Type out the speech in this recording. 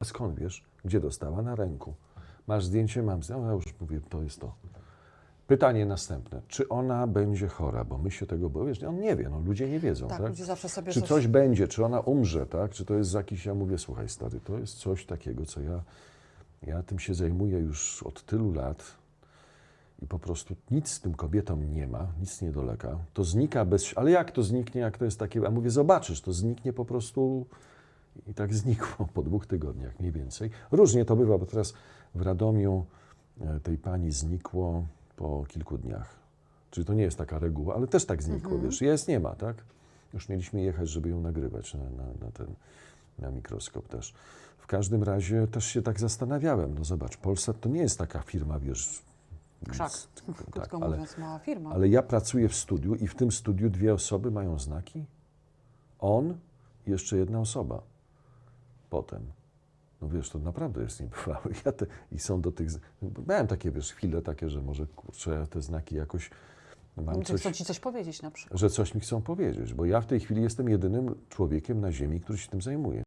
A skąd wiesz? Gdzie dostała? Na ręku. Masz zdjęcie? Mam zdjęcie. No, ja już mówię, to jest to. Pytanie następne. Czy ona będzie chora? Bo my się tego, bo wiesz, on nie wie, no ludzie nie wiedzą, Tak, tak? ludzie zawsze sobie Czy coś... coś będzie, czy ona umrze, tak? Czy to jest jakiś, ja mówię, słuchaj stary, to jest coś takiego, co ja, ja tym się zajmuję już od tylu lat i po prostu nic z tym kobietom nie ma, nic nie dolega. To znika bez, ale jak to zniknie, jak to jest takie, ja mówię, zobaczysz, to zniknie po prostu i tak znikło po dwóch tygodniach mniej więcej. Różnie to bywa, bo teraz w Radomiu e, tej pani znikło po kilku dniach. Czyli to nie jest taka reguła, ale też tak znikło, wiesz, jest, nie ma, tak? Już mieliśmy jechać, żeby ją nagrywać na, na, na ten, na mikroskop też. W każdym razie też się tak zastanawiałem, no zobacz, Polsat to nie jest taka firma, wiesz... Krzak, nic- krótko tak, ale, mówiąc, mała firma. ale ja pracuję w studiu i w tym studiu dwie osoby mają znaki. On i jeszcze jedna osoba. Potem. No wiesz, to naprawdę jest niebywałe. Ja te, I są do tych... Miałem takie, wiesz, chwile takie, że może, kurczę, te znaki jakoś mam Czy coś chcą ci coś powiedzieć na przykład. że coś mi chcą powiedzieć, bo ja w tej chwili jestem jedynym człowiekiem na Ziemi, który się tym zajmuje.